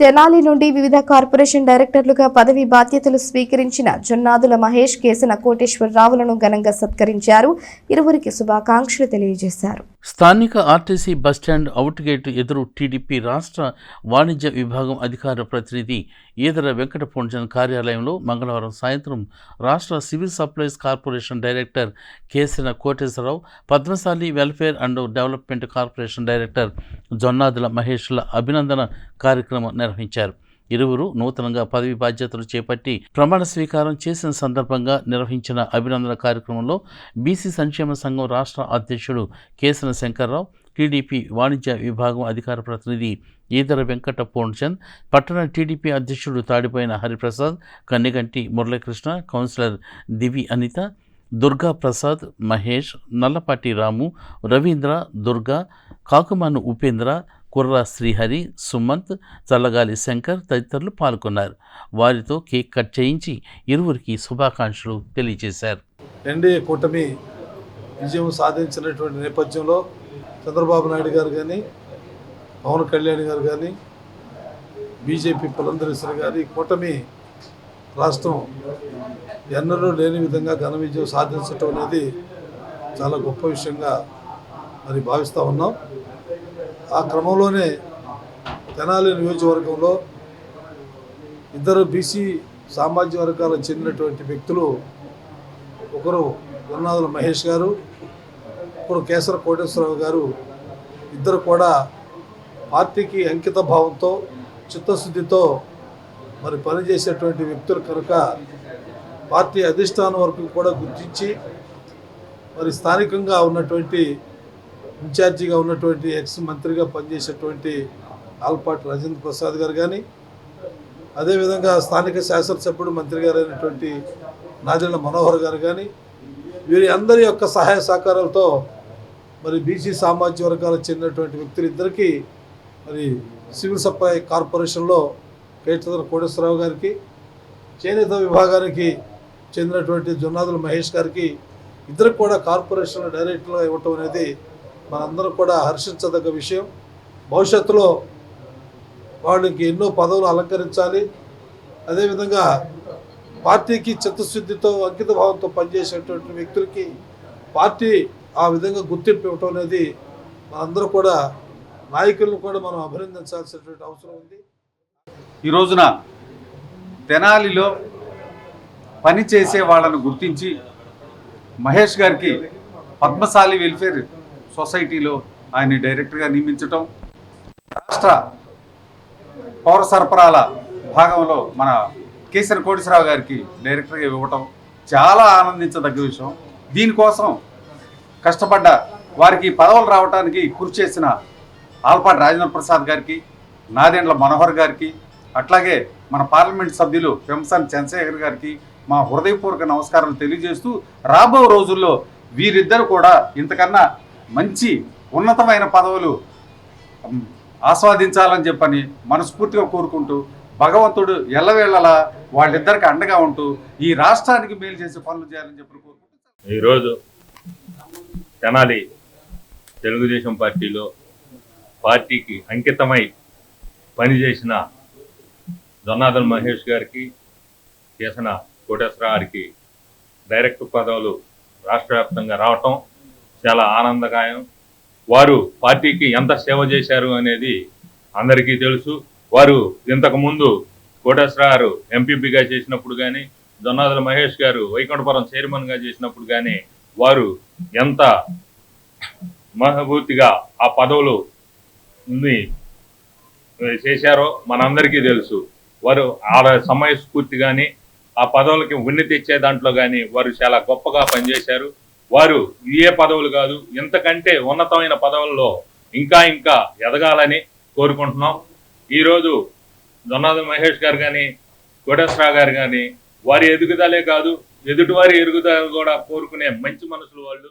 తెనాలి నుండి వివిధ కార్పొరేషన్ డైరెక్టర్లుగా పదవి బాధ్యతలు స్వీకరించిన జొన్నాదుల మహేష్ కేసన కోటేశ్వరరావులను ఘనంగా సత్కరించారు. ఇరువురికి శుభాకాంక్షలు తెలియజేశారు. స్థానిక RTC bus stand out gate ఎదురు టీడీపీ రాష్ట్ర వాణిజ్య విభాగం అధికార ప్రతినిధి ఈదర వెంకట పూంజన్ కార్యాలయంలో మంగళవారం సాయంత్రం రాష్ట్ర civil supplies corporation director Kesina Koteswararao Padmasali welfare and development corporation director Jonnadula మహేష్ల అభినందన కార్యక్రమం నిర్వహించారు. ఇరువురు నూతనంగా పదవి బాధ్యతలు చేపట్టి ప్రమాణ స్వీకారం చేసిన సందర్భంగా నిర్వహించిన అభినందన కార్యక్రమంలో బీసీ సంక్షేమ సంఘం రాష్ట్ర అధ్యక్షుడు కేసన శంకర్రావు టీడీపీ వాణిజ్య విభాగం అధికార ప్రతినిధి ఈదర వెంకట పూర్ణచంద్ పట్టణ టీడీపీ అధ్యక్షుడు తాడిపోయిన హరిప్రసాద్ కన్నెగంటి మురళీకృష్ణ కౌన్సిలర్ దివి అనిత దుర్గా ప్రసాద్ మహేష్ నల్లపాటి రాము రవీంద్ర దుర్గా కాకుమాను ఉపేంద్ర కుర్ర శ్రీహరి సుమంత్ చల్లగాలి శంకర్ తదితరులు పాల్గొన్నారు. వారితో కేక్ కట్ చేయించి ఇరువురికి శుభాకాంక్షలు తెలియజేశారు. ఎన్డీఏ కూటమి విజయం సాధించినటువంటి నేపథ్యంలో చంద్రబాబు నాయుడు గారు కానీ పవన్ కళ్యాణ్ గారు కానీ బీజేపీ పురంధరేశ్వరి గారి కూటమి రాష్ట్రం ఎన్నడూ లేని విధంగా ఘన విజయం సాధించటం అనేది చాలా గొప్ప విషయంగా మరి భావిస్తూ ఉన్నాం. ఆ క్రమంలోనే తెనాలి నియోజకవర్గంలో ఇద్దరు బీసీ సామాజిక వర్గాలకు చెందినటువంటి వ్యక్తులు ఒకరు గురునాథుల మహేష్ గారు ఒకరు కేసర కోటేశ్వరరావు గారు. ఇద్దరు కూడా పార్టీకి అంకిత భావంతో చిత్తశుద్ధితో మరి పనిచేసేటువంటి వ్యక్తులు కనుక పార్టీ అధిష్టానం వరకు కూడా గుర్తించి మరి స్థానికంగా ఉన్నటువంటి ఇన్ఛార్జిగా ఉన్నటువంటి ఎక్స్ మంత్రిగా పనిచేసేటువంటి ఆల్పాటి రాజేంద్ర ప్రసాద్ గారు కానీ అదేవిధంగా స్థానిక శాసనసభ్యుడు మంత్రి గారు అయినటువంటి నాదెళ్ళ మనోహర్ గారు కానీ వీరి అందరి యొక్క సహాయ సహకారాలతో మరి బీసీ సామాజిక వర్గాలకు చెందినటువంటి వ్యక్తులిద్దరికీ మరి సివిల్ సప్లై కార్పొరేషన్లో కేటీఆర్ కోటేశ్వరరావు గారికి చేనేత విభాగానికి చెందినటువంటి జొన్నాదుల మహేష్ గారికి ఇద్దరికి కూడా కార్పొరేషన్ డైరెక్టర్గా ఇవ్వటం అనేది మనందరం కూడా హర్షించదగ్గ విషయం. భవిష్యత్తులో వాళ్ళకి ఎన్నో పదవులు అలంకరించాలి. అదేవిధంగా పార్టీకి చిత్తశుద్ధితో అంకిత భావంతో పనిచేసేటువంటి వ్యక్తులకి పార్టీ ఆ విధంగా గుర్తింపు ఇవ్వటం అనేది మనందరూ కూడా నాయకులను కూడా మనం అభినందించాల్సినటువంటి అవసరం ఉంది. ఈ రోజున తెనాలిలో పని చేసే వాళ్ళను గుర్తించి మహేష్ గారికి పద్మశాలి వెల్ఫేర్ సొసైటీలో ఆయన డైరెక్టర్గా నియమించటం రాష్ట్ర పౌర సరఫరాల భాగంలో మన కేసరి కోటేశ్వరరావు గారికి డైరెక్టర్గా ఇవ్వటం చాలా ఆనందించదగ్గ విషయం. దీనికోసం కష్టపడ్డ వారికి పదవులు రావడానికి కృషి చేసిన ఆల్పాటి రాజేంద్ర ప్రసాద్ గారికి నాదెండ్ల మనోహర్ గారికి అట్లాగే మన పార్లమెంట్ సభ్యులు పెంసాన్ చంద్రశేఖర్ గారికి మా హృదయపూర్వక నమస్కారాలు తెలియజేస్తూ రాబో రోజుల్లో వీరిద్దరు కూడా ఇంతకన్నా మంచి ఉన్నతమైన పదవులు ఆస్వాదించాలని చెప్పని మనస్ఫూర్తిగా కోరుకుంటూ భగవంతుడు ఎల్లవేళలా వాళ్ళిద్దరికి అండగా ఉంటూ ఈ రాష్ట్రానికి మేలు చేసే పనులు చేయాలని చెప్పి కోరుకుంటూ ఈరోజు తెనాలి తెలుగుదేశం పార్టీలో పార్టీకి అంకితమై పనిచేసిన జొన్నాదల్ మహేష్ గారికి చేసిన కోటేశ్వర గారికి పదవులు రాష్ట్ర వ్యాప్తంగా రావటం చాలా ఆనందకాయం. వారు పార్టీకి ఎంత సేవ చేశారు అనేది అందరికీ తెలుసు. వారు ఇంతకు ముందు కోటేశ్వర గారు ఎంపీపీగా చేసినప్పుడు కానీ జొన్నాదుల మహేష్ గారు వైకుంఠపురం చైర్మన్గా చేసినప్పుడు కానీ వారు ఎంత మహభూతిగా ఆ పదవులు చేశారో మనందరికీ తెలుసు. వారు ఆ సమయస్ఫూర్తి కానీ ఆ పదవులకి ఉన్ని తెచ్చే దాంట్లో కానీ వారు చాలా గొప్పగా పనిచేశారు. వారు ఏ పదవులు కాదు ఇంతకంటే ఉన్నతమైన పదవుల్లో ఇంకా ఇంకా ఎదగాలని కోరుకుంటున్నాం. ఈరోజు జొన్నాథ మహేష్ గారు కానీ కోటేశ్వరరావు గారు కానీ వారి ఎదుగుదలే కాదు ఎదుటివారి ఎదుగుదల కూడా కోరుకునే మంచి మనసులు వాళ్ళు.